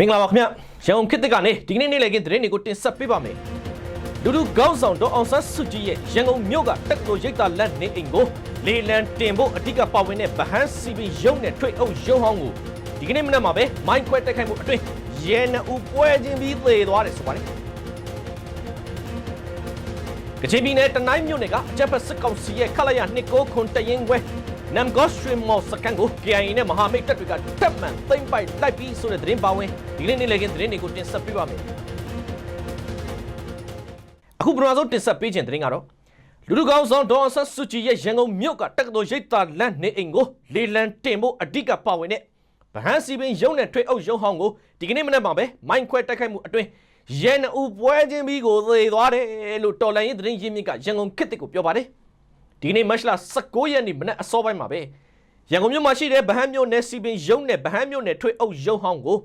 မင်္ဂလာပါခင်ဗျရန်ကုန်ခေတ်သစ်ကနေဒီကနေ့နေ့လည်ခင်းသတင်းတွေကိုတင်ဆက်ပေးပါမယ်လူလူကောင်းဆောင်ဒေါ်အောင်ဆန်းစုကြည်ရဲ့ရန်ကုန်မြို့ကတက်ကိုရိတ်တာလက်နေအိမ်ကိုလေလံတင်ဖို့အဓိကပါဝင်တဲ့ဗဟန်းစီပီရုံနဲ့ထွေအုပ်ရုံဟောင်းကိုဒီကနေ့မနက်မှာပဲမိုင်းခွဲတက်ခိုက်မှုအတွင်းရဲနှဦးပွဲချင်းပြီးသေသွားတယ်ဆိုပါတယ်ကချင်ပြည်နယ်တနိုင်းမြို့နယ်ကအကြက်ဖက်စစ်ကောင်စီရဲ့ခလာရ29ခွန်တရင်ခွဲ နမ်ဂေါစထရီမော့စကန်ကို KIA နဲ့မဟာမိတ်တပ်တွေကတပ်မှန်သိမ့်ပိုက်လိုက်ပြီးဆိုတဲ့သတင်းပါဝင်ဒီနေ့နေ့လည်ခင်းသတင်းတွေကိုတင်ဆက်ပေးပါမယ်အခုပထမဆုံးတင်ဆက်ပေးခြင်းသတင်းကတော့လူလူကောင်းဆောင်ဒေါ်အောင်ဆန်းစုကြည်ရဲ့ရန်ကုန်မြို့ကတက္ကသိုလ်ရိပ်သာလမ်းနေအိမ်ကိုလေလံတင်ဖို့အဓိကပါဝင်တဲ့ဗဟန်းစီပင်ရုံနဲ့ထွေအုပ်ရုံဟောင်းကိုဒီကနေ့မနက်မှာပဲမိုင်းခွဲတိုက်ခိုက်မှုအတွင်းရဲနှဦးပွဲချင်းပြီးကိုသေသွားတယ်လို့တော်လိုင်းရေးသတင်းရင်းမြစ်ကရန်ကုန်ခေတ်တစ်ကိုပြောပါတယ် ဒီကနေ့မတ်လ19ရက်နေ့မနက်အစောပိုင်းမှာပဲရန်ကုန်မြို့မှာရှိတဲ့ဗဟန်းမြို့နယ်စီပင်ရုံးနဲ့ဗဟန်းမြို့နယ်ထွေအုပ်ရုံးဟောင်းကို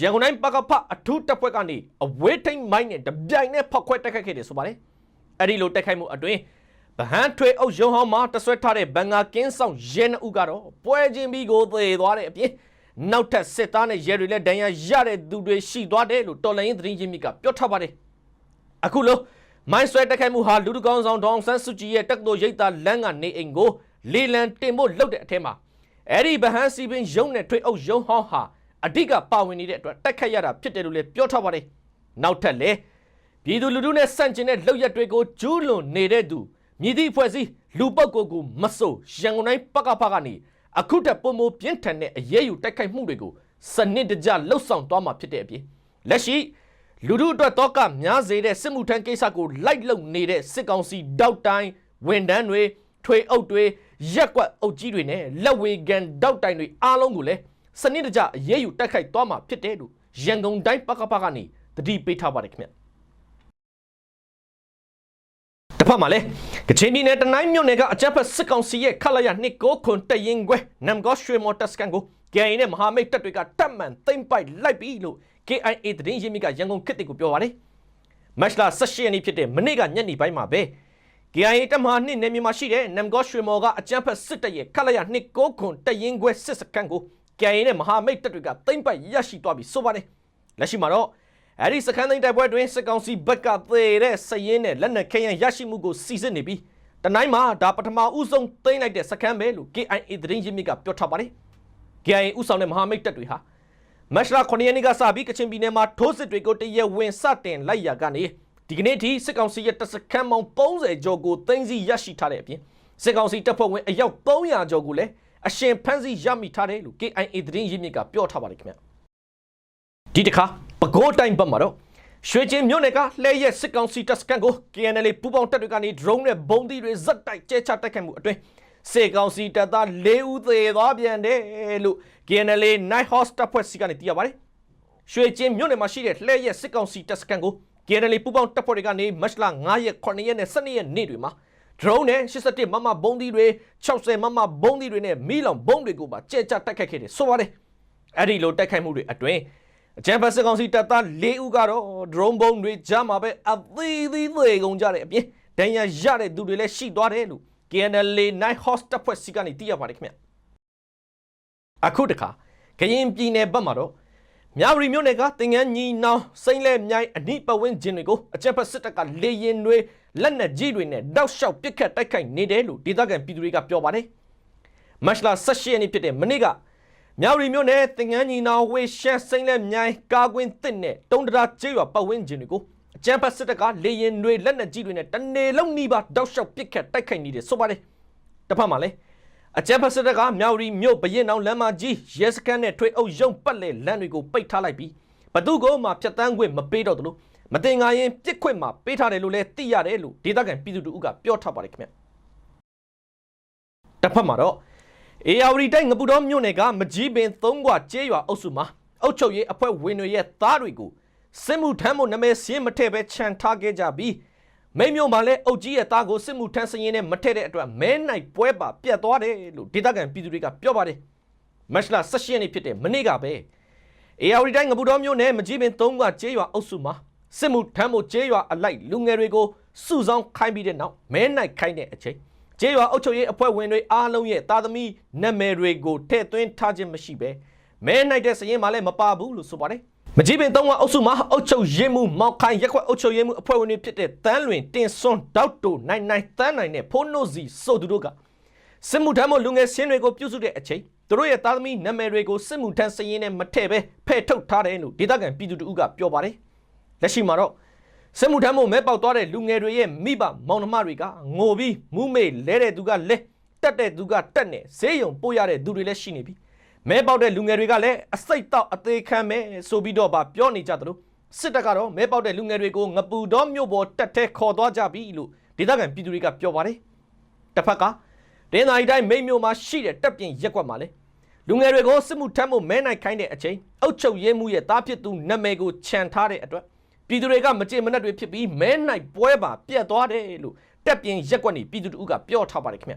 ရန်ကုန်တိုင်းပကဖအထူးတပ်ဖွဲ့ကနေအဝေးထိန်မိုင်းနဲ့တပြိုင်နဲ့ဖောက်ခွဲတိုက်ခိုက်ခဲ့တယ်ဆိုပါတယ်။အဲ့ဒီလိုတိုက်ခိုက်မှုအတွင်းဗဟန်းထွေအုပ်ရုံးဟောင်းမှာတဆွဲထားတဲ့ဘန်ငါကင်းဆောင်ရဲနှုတ်ကတော့ပွဲချင်းပြီးကိုသေသွားတဲ့အပြင်နောက်ထပ်စစ်သားနဲ့ရဲတွေလည်းဒဏ်ရာရတဲ့သူတွေရှိသွားတယ်လို့တော်လိုင်းရင်သတင်းရင်းမြစ်ကပြောထားပါတယ်။အခုလို့ မိုင်းဆွဲတက်ခိုက်မှုဟာလူတကောင်းဆောင်ဒေါအောင်ဆန်းစုကြည်ရဲ့တက်တော်ရိပ်သာလမ်းကနေအိမ်ကိုလေလံတင်ဖို့လှုပ်တဲ့အထက်မှာအဲ့ဒီဗဟန်းစီပင်ရုံနဲ့ထွေအုပ်ရုံဟောင်းဟာအဓိကပါဝင်နေတဲ့အတွက်တက်ခတ်ရတာဖြစ်တယ်လို့လည်းပြောထားပါတယ်။နောက်ထပ်လည်းပြည်သူလူထုနဲ့ဆန့်ကျင်တဲ့လှုပ်ရက်တွေကိုကျူးလွန်နေတဲ့သူမြည်သည့်အဖွဲ့အစည်းလူပုဂ္ဂိုလ်ကိုမဆိုရန်ကုန်တိုင်းပကဖကနေအခုတက်ပုံမပြင်းထန်တဲ့အရေးယူတိုက်ခိုက်မှုတွေကိုစနစ်တကျလှုပ်ဆောင်သွားမှာဖြစ်တဲ့အပြင်လက်ရှိ လူထုအတွက်တော့ကများစေတဲ့စစ်မှုထမ်းကိစ္စကိုလိုက်လုံနေတဲ့စစ်ကောင်စီတောက်တိုင်းဝန်တန်းတွေထွေအုပ်တွေရက်ကွက်အုပ်ကြီးတွေနဲ့လက်ဝေကန်တောက်တိုင်းတွေအားလုံးကိုလည်းစနစ်တကျအရေးယူတိုက်ခိုက်သွားမှာဖြစ်တယ်လို့ရန်ကုန်တိုင်းပကပကနေတတိပေးထားပါတယ်ခင်ဗျတစ်ဖက်မှာလည်းကချင်ပြည်နယ်တနိုင်းမြို့နယ်ကအကြမ်းဖက်စစ်ကောင်စီရဲ့ခလာရနှစ်ကိုခွန်တရင်ခွဲနမ်ကောရွှေမော်တက်စကန်ကို KIA နဲ့မဟာမိတ်တပ်တွေကတပ်မှန်သိမ့်ပိုက်လိုက်ပြီလို့ KIA သတင်းရင်းမြစ်ကရန်ကုန်ခေတ်တစ်ကိုပြောပါတယ်။မတ်လ18ရက်နေ့ဖြစ်တဲ့မနေ့ကညနေပိုင်းမှာပဲ KIA တပ်မဟာနှစ်နယ်မြေမှာရှိတဲ့နမ်ကောရွှေမော်ကအကြမ်းဖက်စစ်တပ်ရဲ့ခလာရနှစ်ကိုခွန်တရင်ခွဲစစ်စကန်ကို KIA နဲ့မဟာမိတ်တပ်တွေကသိမ့်ပိုက်ရရှိသွားပြီဆိုပါတယ်။လက်ရှိမှာတော့အဲ့ဒီစခန်းသိမ်းတိုက်ပွဲတွင်စစ်ကောင်စီဘက်ကသေတဲ့စည်ရင်းနဲ့လက်နက်ခဲယမ်းရရှိမှုကိုစီစစ်နေပြီးတနိုင်းမှာဒါပထမဦးဆုံးသိမ်းလိုက်တဲ့စခန်းပဲလို့ KIA သတင်းရင်းမြစ်ကပြောထားပါတယ်။ KIA ဥဆောင်တဲ့မဟာမိတ်တပ်တွေဟာ မတ်လ9ရက်နေ့ကစပြီးကချင်ပြည်နယ်မှာထိုးစစ်တွေကိုတရက်ဝင်စတင်လိုက်ရာကနေဒီကနေ့ထိစစ်ကောင်စီရဲ့တပ်စခန်းပေါင်း30ကျော်ကိုသိမ်းဆည်းရရှိထားတဲ့အပြင်စစ်ကောင်စီတပ်ဖွဲ့ဝင်အယောက်300ကျော်ကိုလည်းအရှင်ဖမ်းဆီးရမိထားတယ်လို့ KIA သတင်းရင်းမြစ်ကပြောထားပါတယ်ခင်ဗျ။ဒီတစ်ခါပဲခူးတိုင်းဘက်မှာတော့ရွှေချင်းမြို့နယ်ကလှဲရဲ့စစ်ကောင်စီတပ်စခန်းကို KNL ပူးပေါင်းတပ်တွေကနေ drone နဲ့ဘုံသီးတွေဇက်တိုက်ကျဲချတိုက်ခိုက်မှုအတွင်း စေကောင်စီတပ်သား၄ဦးသေသွားပြန်တယ်လို့ KNL Night Horse တပ်ဖွဲ့စီကနေသိရပါတယ်။ရွှေချင်းမြို့နယ်မှာရှိတဲ့လှဲရဲ့စစ်ကောင်စီတပ်စခန်းကို KNL ပူးပေါင်းတပ်ဖွဲ့တွေကနေမတ်လ9ရက်9ရက်နဲ့12ရက်နေ့တွေမှာ drone နဲ့87မမဘုံသီးတွေ60မမဘုံသီးတွေနဲ့မီးလောင်ဘုံတွေကိုပါကြဲချတိုက်ခိုက်ခဲ့တယ်ဆိုပါတယ်။အဲ့ဒီလိုတိုက်ခိုက်မှုတွေအတွင်းအကြံဖတ်စစ်ကောင်စီတပ်သား၄ဦးကတော့ drone ဘုံတွေကြားမှာပဲအသေးသေးသေးကုန်ကြတဲ့အပြင်ဒဏ်ရာရတဲ့သူတွေလည်းရှိသွားတယ်လို့ KNL Night Horse တပ်ဖွဲ့စီကနေသိရပါတယ်ခင်ဗျအခုတခါကရင်ပြည်နယ်ဘက်မှာတော့မြဝတီမြို့နယ်ကတင်ငန်းညီနောင်စိမ့်လဲမြိုင်အနိပဝင်းကျင်တွေကိုအကြံဖတ်စစ်တပ်ကလေရင်တွေလက်နက်ကြီးတွေနဲ့တောက်လျှောက်ပစ်ခတ်တိုက်ခိုက်နေတယ်လို့ဒေသခံပြည်သူတွေကပြောပါတယ်မတ်လ18ရက်နေ့ဖြစ်တဲ့မနေ့ကမြောက်ရီမြို့နယ်တင်ငန်းညီနောင်ဝေရှမ်းစိမ့်လက်မြိုင်ကာကွင်းတစ်နဲ့တုံးတရာကျေးရွာပတ်ဝန်းကျင်တွေကိုအ ကြမ်းဖက်စစ်တပ်ကလေရင်တွေလက်နက်ကြီးတွေနဲ့တနေလုံးနီးပါးတောက်လျှောက်ပစ်ခတ်တိုက်ခိုက်နေတယ်ဆိုပါတယ်တစ်ဖက်မှာလည်းအကြမ်းဖက်စစ်တပ်ကမြောက်ရီမြို့ဘရင်အောင်လမ်းမကြီးရဲစခန်းနဲ့ထွေအုပ်ရုံပတ်လေလမ်းတွေကိုပိတ်ထားလိုက်ပြီးဘသူကမှဖြတ်တန်းခွင့်မပေးတော့သလိုမတင်ငါရင်ပြစ်ခွင့်မှာပေးထားတယ်လို့လည်းသိရတယ်လို့ဒေသခံပြည်သူတို့ကပြောထားပါတယ်ခင်ဗျတစ်ဖက်မှာတော့အေယာဝတီတိုင်းငပူတော်မြို့နယ်ကမကြီးပင်သုံးကွာကျေးရွာအုပ်စုမှာအုပ်ချုပ်ရေးအဖွဲ့ဝင်တွေရဲ့သားတွေကို စစ်မှုထမ်းဖို့နာမည်စင်းမထည့်ပဲခြံထားခဲ့ကြပြီးမိမြို့မှာလည်းအုပ်ကြီးရဲ့သားကိုစစ်မှုထမ်းစရင်နဲ့မထည့်တဲ့အတွက်မဲနိုင်ပွဲပါပြတ်သွားတယ်လို့ဒေသခံပြည်သူတွေကပြောပါတယ်မတ်လ16ရက်နေ့ဖြစ်တဲ့မနေ့ကပဲအေယာဝတီတိုင်းငပူတော်မြို့နယ်မကြီးပင်သုံးကွာကျေးရွာအုပ်စုမှာစစ်မှုထမ်းဖို့ကျေးရွာအလိုက်လူငယ်တွေကိုစုဆောင်းခိုင်းပြီးတဲ့နောက်မဲနိုင်ခိုင်းတဲ့အချိန်ကျေးရွာအုပ်ချုပ်ရေးအဖွဲ့ဝင်တွေအားလုံးရဲ့တာသမီနာမည်တွေကိုထည့်သွင်းထားခြင်းမရှိပဲမဲနိုင်တဲ့စရင်မှလည်းမပါဘူးလို့ဆိုပါတယ် မကြီးပင်သုံးဝအုပ်စုမှာအုပ်ချုပ်ရေးမှုမောက်ခိုင်ရက်ခွက်အုပ်ချုပ်ရေးမှုအဖွဲ့ဝင်တွေဖြစ်တဲ့တန်းလွင်တင်စွန်းဒေါက်တိုနိုင်နိုင်တန်းနိုင်နဲ့ဖိုးနို့စီစိုးသူတို့ကစစ်မှုထမ်းမှုလူငယ်စင်းတွေကိုပြုစုတဲ့အချိန်သူတို့ရဲ့သားသမီးနာမည်တွေကိုစစ်မှုထမ်းစည်ရင်းနဲ့မထည့်ပဲဖဲ့ထုတ်ထားတယ်လို့ဒေသခံပြည်သူတို့ကပြောပါတယ်လက်ရှိမှာတော့စစ်မှုထမ်းမှုမဲပေါက်သွားတဲ့လူငယ်တွေရဲ့မိဘမောင်နှမတွေကငိုပြီးမူးမေလဲတဲ့သူကလဲတက်တဲ့သူကတက်နေဈေးရုံပို့ရတဲ့သူတွေလည်းရှိနေပြီ မဲပေါက်တဲ့လူငယ်တွေကလည်းအစိတ်တော့အသေးခံမဲ့ဆိုပြီးတော့ဗာပြောနေကြသလိုစစ်တပ်ကတော့မဲပေါက်တဲ့လူငယ်တွေကိုငပူတော်မြို့ပေါ်တက်တဲ့ခေါ်သွားကြပြီလို့ဒေသခံပြည်သူတွေကပြောပါတယ်တစ်ဖက်ကတင်းသာရီတိုင်းမိတ်မြို့မှာရှိတဲ့တပ်ပြင်ရက်ကွက်မှာလေလူငယ်တွေကိုစစ်မှုထမ်းမှုမဲနိုင်ခိုင်းတဲ့အချိန်အုတ်ချုပ်ရဲမှုရဲ့တားဖြစ်သူနာမည်ကိုခြံထားတဲ့အတွက်ပြည်သူတွေကမကြေမနက်တွေဖြစ်ပြီးမဲနိုင်ပွဲပါပြတ်သွားတယ်လို့တပ်ပြင်ရက်ကွက်နေပြည်သူတို့ကပြောထားပါတယ်ခင်ဗျ